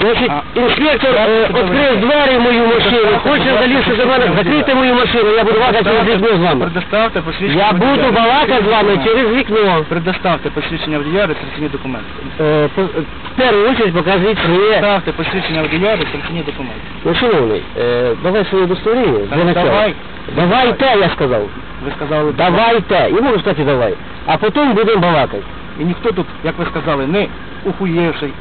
Значить, А, інспектор е, відкрив двері в мою машину, Предоставте, хоче будь ласка, залізти до мене, посвідчення мою машину, я буду балакати через вікно з вами. Предоставте посвідчення Я буду балакати з вами через вікно. Предоставте посвідчення водія, реєстраційні документи. Е, по- В першу очередь покажіть своє... Предоставте посвідчення водія, реєстраційні документи. Ну, шановний, е, давай своє удостоверення. Та для ну, начала. давай. Давайте, я сказав. Ви сказали, Давайте. І можу сказати давай. А потім будемо балакати. І ніхто тут, як ви сказали, не ухуєвший.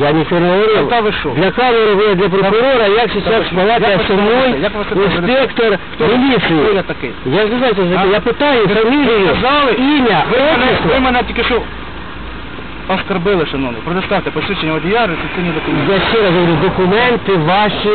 Я нічого не говорил. Ви що? Для камеры ви для прокурора, я сейчас в палате основной инспектор. Хто я ж не знаю, Я питаю фамилию, имя, отчество. ви мене тільки що оскорбили, шановний. Предоставте посвідчення водія, реєстраційні документи. Я ще раз говорю, документи ваші,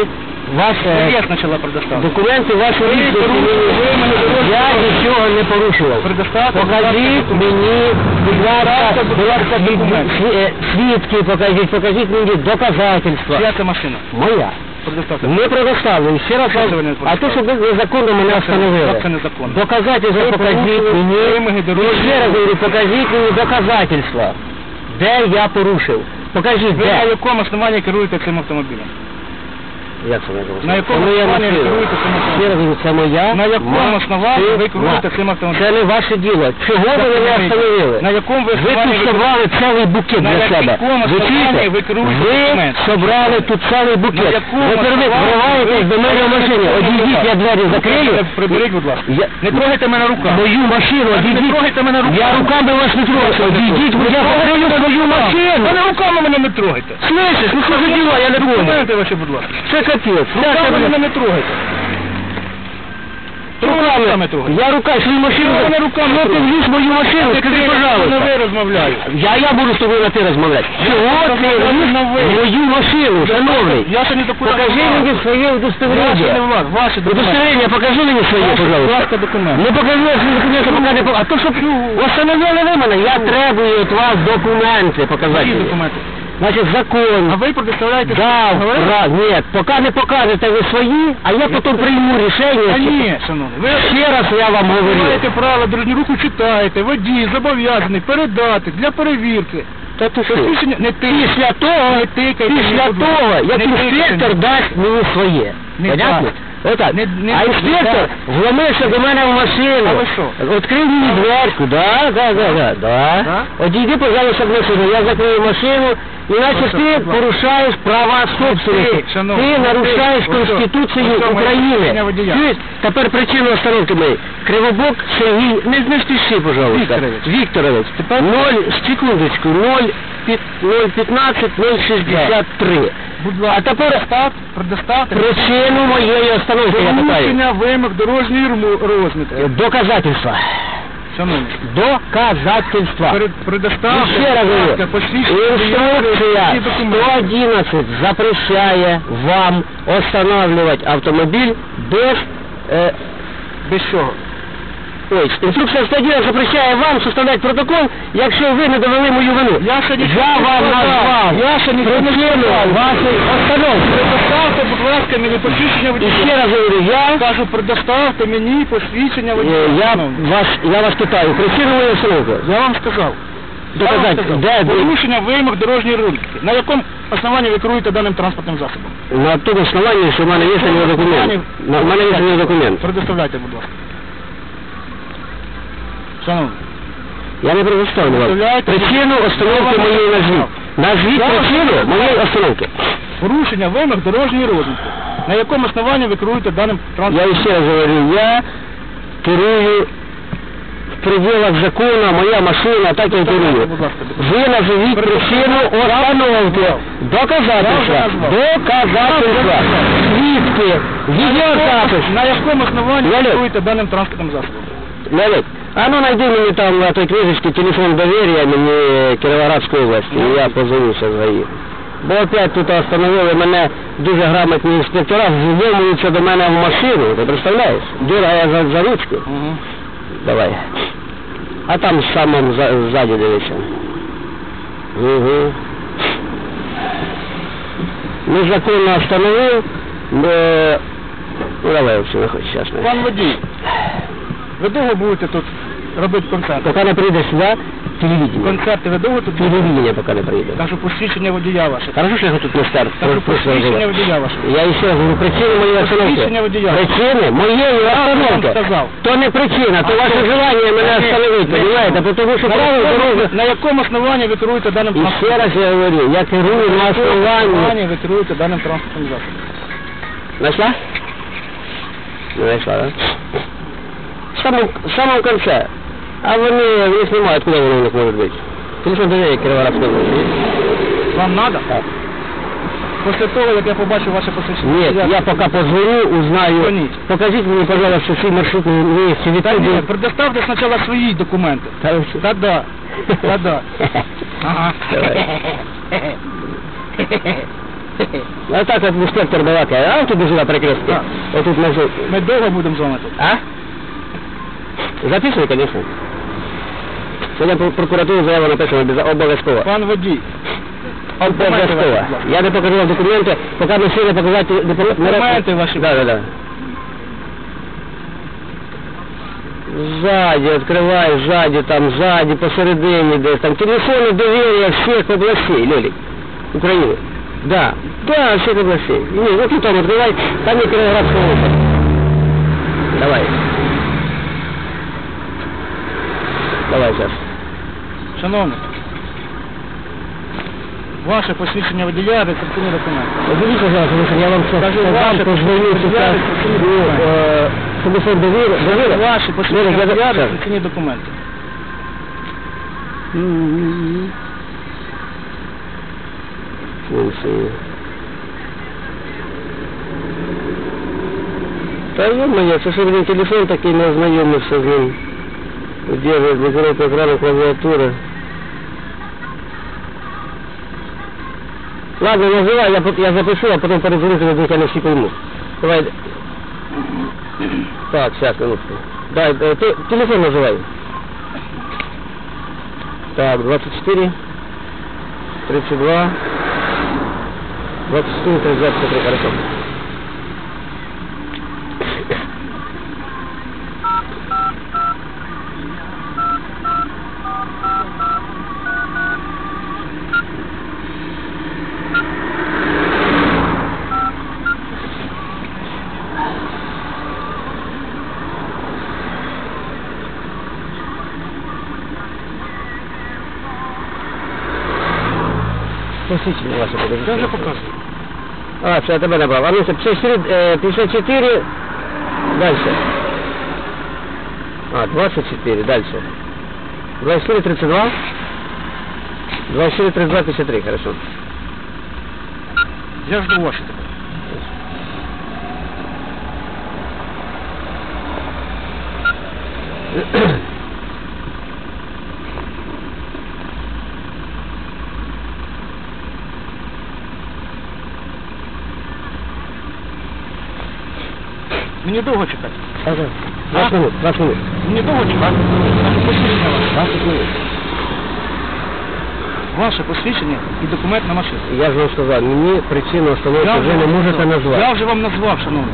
ваші, Я предоставте. документи ваші Ви лічні. порушили, ви мене порушили. Я нічого не порушував. Предоставте, Покажіть мені, будь ласка, будь будь ласка, ласка, документи. сві- е, свідки покажіть, покажіть мені доказательства. Чия це машина? Моя. Предоставте. Не предоставлю. Ще раз Що це ви не а то, що ви незаконно мене встановили. як це незаконно? Доказательства Ви покажіть порушили мені. вимоги дорожнього ще раз говорю, покажіть мені доказательства. Де я порушив? Покажіть, Ви на де. якому основанні керуєте цим автомобілем? Як це не На якому Це моя основанні ви машина. керуєте цим автомобілем? Ще раз говорю, це моя На якому основанні ви керуєте цим автомобілем? Це не ваше діло. Чого ви мене встановили? На якому ви Ви основанні тут ви- собрали цілий букет На для себе. якому Ви основанні чуєте? ви керуєте Ви документ? собрали тут цілий На букет. якому Ви перед основанні вриваєтесь ви- до мене в машині. Одійдіть, я двері закрию. Приберіть, будь ласка. Я- Не трогайте мене руками. Мою машину, Не одійдіть. трогайте мене руками. Я руками вас не трогаю. Одійдіть, я закрию свою машину. Ви не руками мене не трогайте. Слышиш, ну що за діла, я не понял. Документи ваші, будь ласка. Це капець. Це Руками мене не трогайте. Руками Руками. трогайте. Я руками свою машину. Чого ви руками Чого ти вліз в мою машину? Скажи, Не пожалуйста. ви розмовляю. Я, я буду з тобою на ти розмовляти. Чого ти розмовляю вліз на ви. в мою машину, шановний? Я ще не докуди. Покажи мені своє Ваші не удостоверення. влад, ваші документи. Удостоверення, покажи мені своє, будь пожалуйста. ласка, документи. Не покажу, я свої документи поки не покажу. А то, що встановили ви мене, я требую від вас документи. Які документи? Значить, закон. А ви предоставляєте... Да, Говорите? пра... Нет, поки не покажете ви свої, а я потім прийму Та рішення. ні, шановний. Ви Ще раз я вам говорю. маєте право дорожню руху читаєте, водій зобов'язаний передати для перевірки. Та ти що? Посвідчення не ти. Після того, Не тикайте після будь ласка. того, як Не інспектор дасть мені своє. Не Понятно? дасть. Отак. Не- не- а не інспектор вломився до мене в машину. А ви що? Відкрив мені дверку, да, да, да, да, да. Да? Одійди, пожалуйста, в машину, я закрию машину, іначе ти порушаєш права собственності. ти, шановний, Ти не нарушаєш ти. Ось, Конституцію ось, ось, моє України. посвідчення водія. Чуєш? Тепер причину остановки моєї. Кривобок Сергій, не, не спіши, пожалуйста. Вікторович. Вікторович. Тепер- 0, секундочку, 0, 015, 063. Будь А ласка, тепер предоставте, причину моєї остановки, я питаю. порушення вимог дорожньої рму- розмітки. Доказательства. Шановні, Доказательства. перед- предоставте, ще раз будь говорю, посвідчення інструкція реєстраційні документи. 111 запрещає вам останавливать автомобіль без... Е, Без чого? Ой, інструкція 111 запрещає вам составляти протокол, якщо ви не довели мою вину. Я ще нічого Я не вам сказав. назвав Я ще не сказав. вашої остановки. Предоставте, будь ласка, мені посвідчення І водія. ще раз говорю, я... Кажу, предоставте мені посвідчення Е, водія. Я вас, я вас питаю, причину моєї остановки. Я вам сказав. Я вам Доказати, сказав. де ви? Порушення вимог дорожньої рубрики. На якому основанні ви керуєте даним транспортним засобом? На тому основанні, що в мене є на нього документ. На, в мене є на нього документ. Предоставляйте, будь ласка. Шановний. Я не предоставлю вам. Причину остановки моєї назвіть. Назвіть причину моєї остановки. Порушення вимог дорожньої розмітки. На якому основанні ви керуєте даним Я транспортним ще раз говорю, я керую в пределах закону, моя машина, так я керую. Ви назовіть причину остановки. Доказательства. Я. Доказательства. Свідки. Відеозапис. На якому основанні ви керуєте даним транспортним засобом? Леонид, а ну найди мені там на той книжечці телефон довір'я мені Кіровоградської області, і я позвоню зараз за їх. Бо опять тут остановили мене дуже грамотні інспектора, вломуються до мене в машину, ти представляєш? Дергає за, за ручку. Угу. Давай. А там за, ззаді дивися. Угу. Незаконно остановив. Е, ну давай, все, виходь, зараз. Пан водій, ви довго будете тут робити концерт? Поки не прийде сюди, телевидение. Концерти ви довго тут? Телевидение пока не прийде. Кажу, посвідчення водія ваше. Хорошо, що я тут не стар. Кажу, посвідчення водія ваше. Я ще раз говорю, причини моєї Посвідчення остановки. водія. Причини моєї остановки. сказав. То не причина, то ваше що? желання мене остановити, понимаете? Тому що На правил. На якому основанні ви керуєте даним І ще раз я говорю, я керую на основанні... основанні ви керуєте даним транспортним засобом? Нашла? Не нашла, да? В самом, в самом конце. А вони, вони знімають, куди вони у них можуть бути. Телефон доверия області. Вам надо? Так. Після того, як я побачив ваше посвідчення Нет, я пока позвоню, узнаю. Звонить. Покажите мне, пожалуйста, свой маршрутный лист в Та ні, Ютубе. предоставте спочатку свої документи. Да-да. Да-да. Ага. Давай. Ну так от инспектор балакає, а тут дуже на перекрестке. Так. Отут на жовт. Ми довго будемо з вами тут. А? Записывай, конечно. Сьогодні в прокуратуру заяву написано без- обов'язково. Пан водій. Обов'язково. ваші, будь ласка. Я не покажу вам документи, поки не сильно показати документи. Документи ваші. Да, да, да. Сзади, открывай, сзади, там, сзади, посередине, десь там. Телефоны доверия всех областей, Лёлик, Украины. Да, да, всех областей. Не, ну ты там открывай, там не Кировоградская область. Давай. Давай сейчас. Шановний. Ваше посвідчення водія, реєстраційні документи. Уберите, пожалуйста, потому что я вам сейчас Скажи, сказал, ваше позвоню сейчас, посвідчення ну, водія, э, телефон доверия, доверия. Ваші посвідчення Лёлик, я- водія, сейчас. реєстраційні документи. М-м-м. Функции. Та ё-моё, це що блин, телефон такий не ознайомився з ним. Удерживает блокировку экрана клавиатуры. Ладно, называй, я, пот- я запишу, а потом перезвоню, когда вдруг я не всі пойму. Давай. Так, сейчас, минутку. Дай, э, ты, телефон называй. Так, 24, 32, 24, 33, хорошо. Посвідчення ваше подивіться. Я вже показую. А, це я тебе набрав. А ну, це 54, е, 54, дальше. А, 24, дальше. 24, 32. 24, 32, 53, хорошо. Я жду ваші тепер. Мені довго чекати. Ага. 20 минут, 20 минут. Мені довго чекати. Ваше посвідчення ваше. 20 минут. Ваше посвідчення і документ на машину. Я ж вам сказав, мені причину остановки вже не можете назвати. Я вже вам назвав, шановний.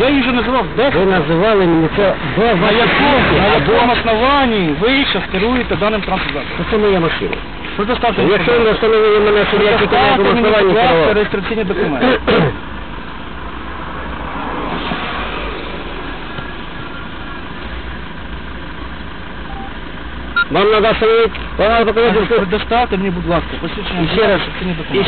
Я її вже називав Ви називали мені це без На якому, на якому основанні ви зараз керуєте даним транспортом? Це моя машина. Предоставте Ну, Якщо ви встановили мене, що я тільки на якому основанні будь ласка, керував. реєстраційні документи. Вам треба вам показати, що... Предоставте мені, будь ласка, посвідчення. Ще раз,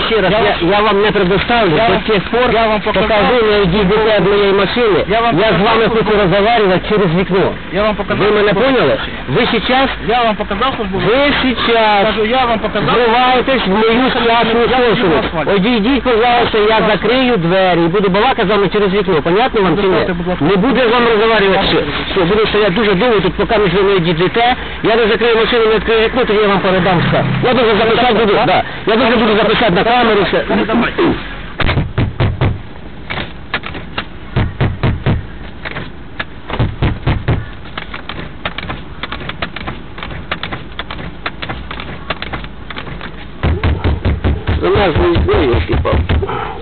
ще раз, Я я, вам- не предоставлю Я до вам- тих пор, я вам показав. пока ви не йдете від моєї машини, Я я, вам з показав, вами хочу розмовляти через вікно. Я вам показав. Ви мене поняли? Ви сейчас, Я вам показав службове ви сейчас Кажу, я вам показав. вриваєтесь в мою Я на асфальт. Одійдіть, пожалуйста, я закрию двері і буду балакати з вами через вікно. Понятно вам чи ні? Не буду з вами. Все, буду стояти дуже довго тут, поки між ви не одійдете. Я не закрию машину, не відкрию вікно, тоді я вам передам все. Я дуже записати буду, да. Я дуже буду записати на камеру все. Давай. Замазую, ну, я пал.